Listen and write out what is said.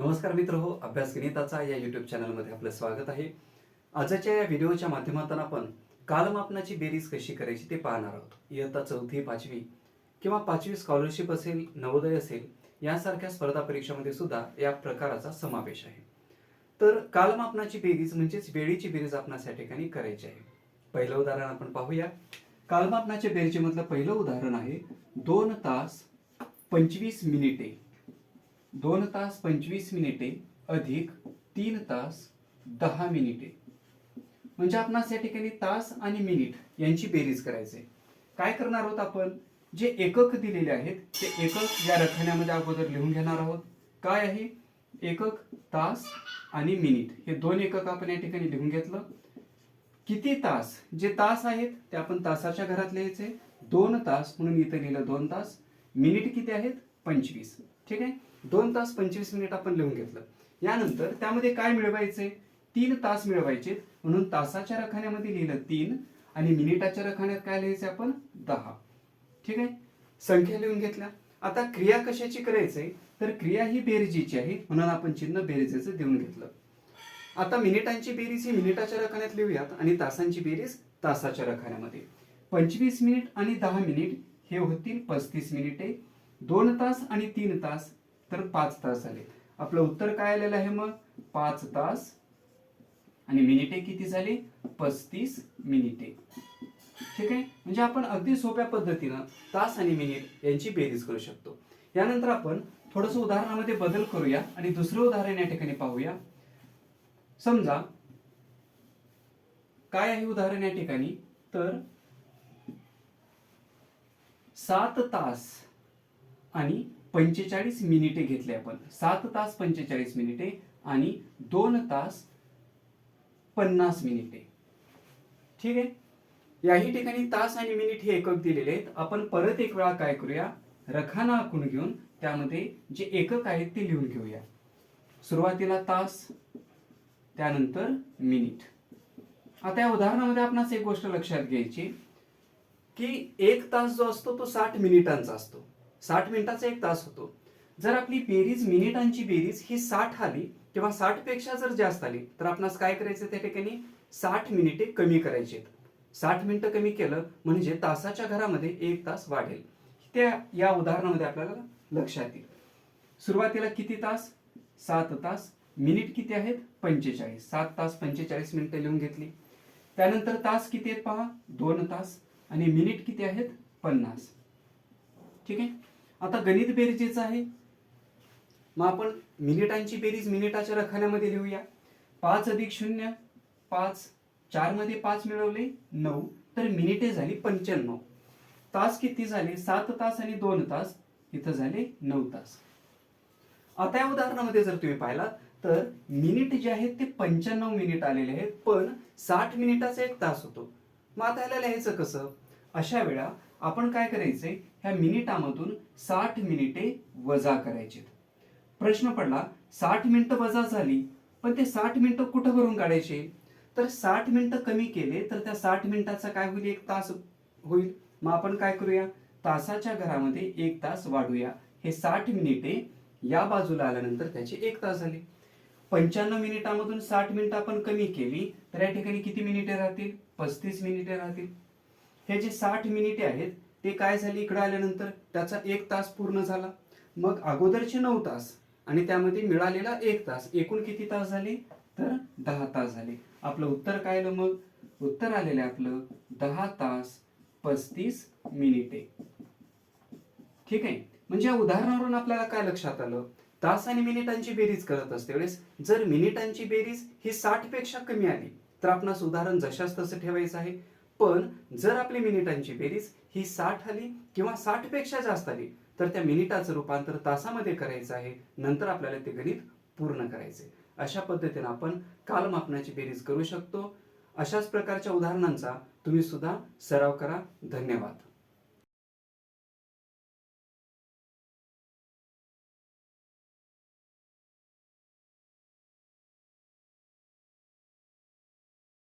नमस्कार मित्र हो अभ्यास गणिताचा या युट्यूब चॅनलमध्ये आपलं स्वागत आहे. आजच्या या व्हिडिओच्या माध्यमातून आपण कालमापनाची बेरीज कशी करायची ते पाहणार आहोत. इयत्ता चौथी पाचवी किंवा पाचवी स्कॉलरशिप असेल नवोदय असेल यासारख्या स्पर्धा परीक्षामध्ये सुद्धा या प्रकाराचा समावेश आहे. तर कालमापनाची बेरीज म्हणजेच वेळीची बेरीज आपणास या ठिकाणी करायची आहे. पहिलं उदाहरण आपण पाहूया. कालमापनाच्या बेरीजमधलं पहिलं उदाहरण आहे दोन तास पंचवीस मिनिटे. दोन तास पंचवीस मिनिटे अधिक तीन तास दहा मिनिटे. म्हणजे आपणास या ठिकाणी तास आणि मिनिट यांची बेरीज करायचे. काय करणार आहोत आपण? जे एकक दिलेले आहेत ते एकक या रखान्यामध्ये अगोदर लिहून घेणार आहोत. काय आहे? एकक तास आणि मिनिट. हे दोन एकक आपण या ठिकाणी लिहून घेतलं. किती तास? जे तास आहेत ते आपण तासाच्या घरात लिहायचे. दोन तास म्हणून इथं लिहिलं दोन तास. मिनिट किती आहेत? पंचवीस. ठीक आहे? दोन तास पंचवीस मिनिट आपण लिहून घेतलं. यानंतर त्यामध्ये काय मिळवायचे? तीन तास मिळवायचे. म्हणून तासाच्या रखान्यामध्ये लिहिलं तीन आणि मिनिटाच्या रखान्यात काय लिहायचे आपण? दहा. ठीक आहे? संख्या लिहून घेतल्या. आता क्रिया कशाची करायचे? तर क्रिया ही बेरजीची आहे. म्हणून आपण चिन्ह बेरजेचं देऊन घेतलं. आता मिनिटांची बेरीज ही मिनिटाच्या रखान्यात लिहूयात आणि तासांची बेरीज तासाच्या रखान्यामध्ये पंचवीस मिनिट आणि दहा मिनिट हे होतील पस्तीस मिनिटे. दोन तास आणि तीन तास तर पाच तास झाले आपलं उत्तर काय आलेलं आहे मग? पाच तास आणि मिनिटे किती झाली? पस्तीस मिनिटे. ठीक आहे? म्हणजे आपण अगदी सोप्या पद्धतीनं तास आणि मिनिट यांची बेरीज करू शकतो. यानंतर आपण थोडस उदाहरणामध्ये बदल करूया आणि दुसरं उदाहरण या ठिकाणी पाहूया. समजा काय आहे उदाहरण या ठिकाणी? तर सात तास आणि पंचेचाळीस मिनिटे घेतले आपण. सात तास पंचेचाळीस मिनिटे आणि दोन तास पन्नास मिनिटे. ठीक आहे? याही ठिकाणी तास आणि मिनिट हे एकक दिलेले आहेत. आपण परत एक वेळा काय करूया? रखाना आखून घेऊन त्यामध्ये जे एकक आहेत ते लिहून घेऊया. सुरुवातीला तास त्यानंतर मिनिट. आता या उदाहरणामध्ये आपणास एक गोष्ट लक्षात घ्यायची की एक तास जो असतो तो साठ मिनिटांचा असतो. साठ मिनिटाचा एक तास होतो. जर आपली बेरीज मिनिटांची बेरीज ही साठ आली किंवा साठपेक्षा जर जास्त आली तर आपणास काय करायचं त्या ठिकाणी? साठ मिनिटे कमी करायची साठ मिनिटं कमी केलं म्हणजे तासाच्या घरामध्ये एक तास वाढेल. त्या या उदाहरणामध्ये आपल्याला लक्षात येईल. सुरुवातीला किती तास? सात तास. मिनिट किती आहेत? पंचेचाळीस. सात तास पंचेचाळीस मिनिटं लिहून घेतली. त्यानंतर तास किती आहेत पहा? दोन तास. आणि मिनिट किती आहेत? पन्नास. ठीक आहे? आता गणित बेरजेचं आहे. मग आपण मिनिटांची बेरीज मिनिटाच्या रखान्यामध्ये लिहूया. पाच अधिक शून्य पाच चारमध्ये पाच मिळवले नऊ. तर मिनिटे झाली पंच्याण्णव. तास किती झाले? सात तास आणि दोन तास. इथं झाले नऊ तास. आता या उदाहरणामध्ये जर तुम्ही पाहिलात तर मिनिट जे आहेत ते पंच्याण्णव मिनिट आलेले आहेत पण साठ मिनिटाचा एक तास होतो. मग आता याला लिहायचं कसं? अशा वेळा आपण काय करायचंय? ह्या मिनिटामधून साठ मिनिटे वजा करायचे प्रश्न पडला साठ मिनिटं वजा झाली पण ते साठ मिनिटं कुठं भरून काढायचे? तर साठ मिनिटं कमी केले तर त्या साठ मिनिटाचा काय होईल? एक तास होईल. मग आपण काय करूया? तासाच्या घरामध्ये एक तास वाढूया. हे साठ मिनिटे या बाजूला आल्यानंतर त्याचे एक तास झाले. पंच्याण्णव मिनिटामधून साठ मिनिटं आपण कमी केली तर या ठिकाणी किती मिनिटे राहतील? पस्तीस मिनिटे राहतील. हे जे साठ मिनिटे आहेत ते काय झाले इकडे आल्यानंतर? त्याचा एक तास पूर्ण झाला. मग अगोदरचे नऊ तास आणि त्यामध्ये मिळालेला एक तास एकूण किती तास झाले? तर दहा तास झाले. आपलं उत्तर काय आलं मग? उत्तर आलेलं आहे आपलं दहा तास पस्तीस मिनिटे. ठीक आहे? म्हणजे या उदाहरणावरून आपल्याला काय लक्षात आलं? तास आणि मिनिटांची बेरीज करत असते वेळेस. जर मिनिटांची बेरीज ही साठपेक्षा कमी आली तर आपणास उदाहरण जशाच तसं ठेवायचं आहे. पण जर आपली मिनिटांची बेरीज ही साठ आली किंवा साठपेक्षा जास्त आली तर त्या मिनिटाचं रूपांतर तासामध्ये करायचं आहे. नंतर आपल्याला ते गणित पूर्ण करायचे अशा पद्धतीने आपण कालमापनाची बेरीज करू शकतो. अशाच प्रकारच्या उदाहरणांचा तुम्ही सुद्धा सराव करा. धन्यवाद.